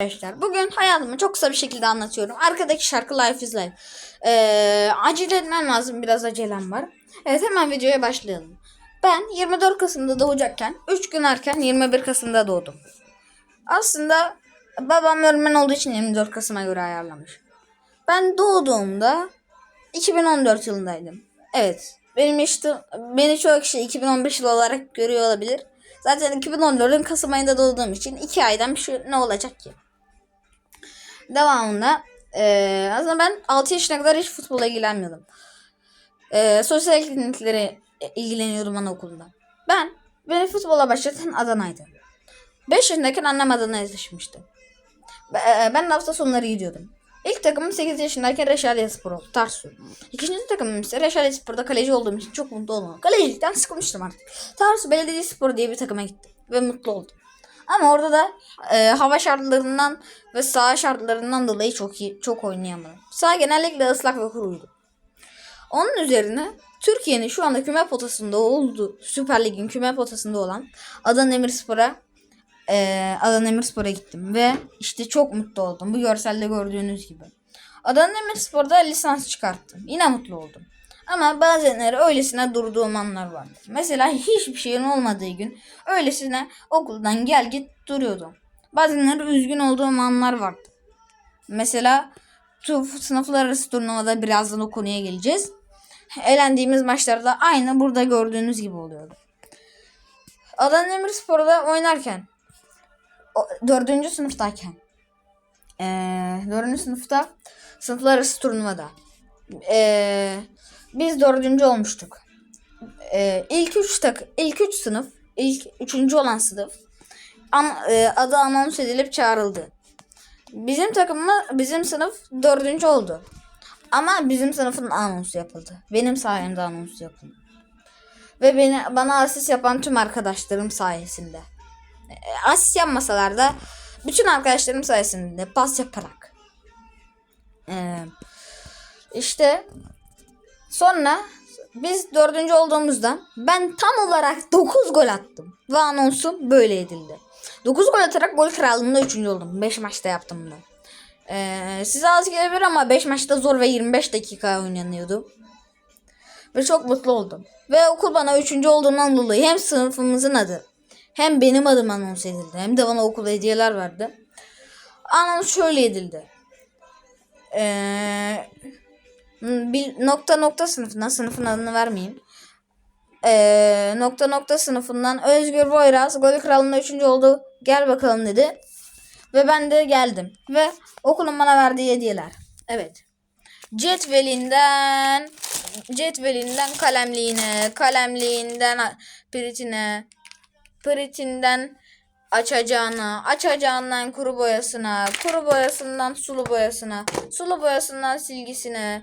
Arkadaşlar bugün hayatımı çok kısa bir şekilde anlatıyorum. Arkadaki şarkı Life is Life. Ee, acele etmem lazım biraz acelem var. Evet hemen videoya başlayalım. Ben 24 Kasım'da doğacakken 3 gün erken 21 Kasım'da doğdum. Aslında babam öğretmen olduğu için 24 Kasım'a göre ayarlamış. Ben doğduğumda 2014 yılındaydım. Evet benim işte beni çoğu kişi 2015 yılı olarak görüyor olabilir. Zaten 2014'ün Kasım ayında doğduğum için 2 aydan bir şey ne olacak ki? Devamında eee aslında ben 6 yaşına kadar hiç futbola ilgilenmiyordum. Eee sosyal etkinliklere ilgileniyordum anaokulunda. Ben beni futbola başlatan Adana'ydı. 5 yaşındayken annem Adana'ya taşımıştı. Eee, Ben hafta sonları gidiyordum. İlk takımım 8 yaşındayken Reşadiye Spor oldu. Tarsu. İkinci takımım ise Reşadiye Spor'da kaleci olduğum için çok mutlu oldum. Kalecilikten sıkılmıştım artık. Tarsu Belediye Spor diye bir takıma gittim. Ve mutlu oldum. Ama orada da e, hava şartlarından ve saha şartlarından dolayı çok iyi, çok oynayamadım. Saha genellikle ıslak ve kuruydu. Onun üzerine Türkiye'nin şu anda küme potasında olduğu, Süper Lig'in küme potasında olan Adana Demirspor'a e, Adana Demirspor'a gittim ve işte çok mutlu oldum. Bu görselde gördüğünüz gibi. Adana Demirspor'da lisans çıkarttım. Yine mutlu oldum. Ama bazenleri öylesine durduğum anlar vardı. Mesela hiçbir şeyin olmadığı gün öylesine okuldan gel git duruyordum. Bazenleri üzgün olduğum anlar vardı. Mesela sınıflar arası turnuvada birazdan o konuya geleceğiz. Elendiğimiz maçlarda aynı burada gördüğünüz gibi oluyordu. Adana Demirspor'da oynarken dördüncü sınıftayken eee dördüncü sınıfta sınıflar arası turnuvada eee, biz dördüncü olmuştuk. Eee ilk üç tak ilk üç sınıf ilk üçüncü olan sınıf an, eee, adı anons edilip çağrıldı. Bizim takımı bizim sınıf dördüncü oldu. Ama bizim sınıfın anonsu yapıldı. Benim sayemde anons yapıldı. Ve beni bana asist yapan tüm arkadaşlarım sayesinde. E, asist yapmasalar da bütün arkadaşlarım sayesinde pas yaparak. Ee, işte sonra biz dördüncü olduğumuzda ben tam olarak 9 gol attım. Ve anonsum böyle edildi. 9 gol atarak gol krallığında 3. oldum. 5 maçta yaptım bunu. Ee, size az gelebilir ama 5 maçta zor ve 25 dakika oynanıyordu. Ve çok mutlu oldum. Ve okul bana 3. olduğumdan dolayı hem sınıfımızın adı hem benim adım anons edildi. Hem de bana okulda hediyeler verdi. Anons şöyle edildi. Ee, bir nokta nokta sınıfından sınıfın adını vermeyeyim. Ee, nokta nokta sınıfından Özgür Boyraz gol kralında 3. oldu. Gel bakalım dedi. Ve ben de geldim. Ve okulun bana verdiği hediyeler. Evet. Cetvelinden cetvelinden kalemliğine, kalemliğinden piritine, piritinden açacağına, açacağından kuru boyasına, kuru boyasından sulu boyasına, sulu boyasından silgisine,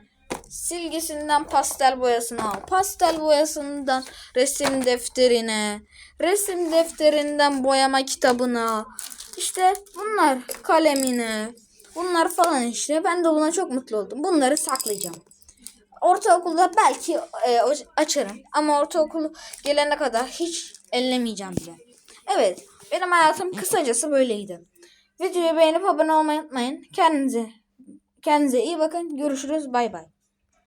silgisinden pastel boyasına, pastel boyasından resim defterine, resim defterinden boyama kitabına, işte bunlar kalemine, bunlar falan işte. Ben de buna çok mutlu oldum. Bunları saklayacağım. Ortaokulda belki e, açarım ama ortaokul gelene kadar hiç ellemeyeceğim bile. Evet, benim hayatım kısacası böyleydi. Videoyu beğenip abone olmayı unutmayın. Kendinize kendinize iyi bakın. Görüşürüz. Bay bay.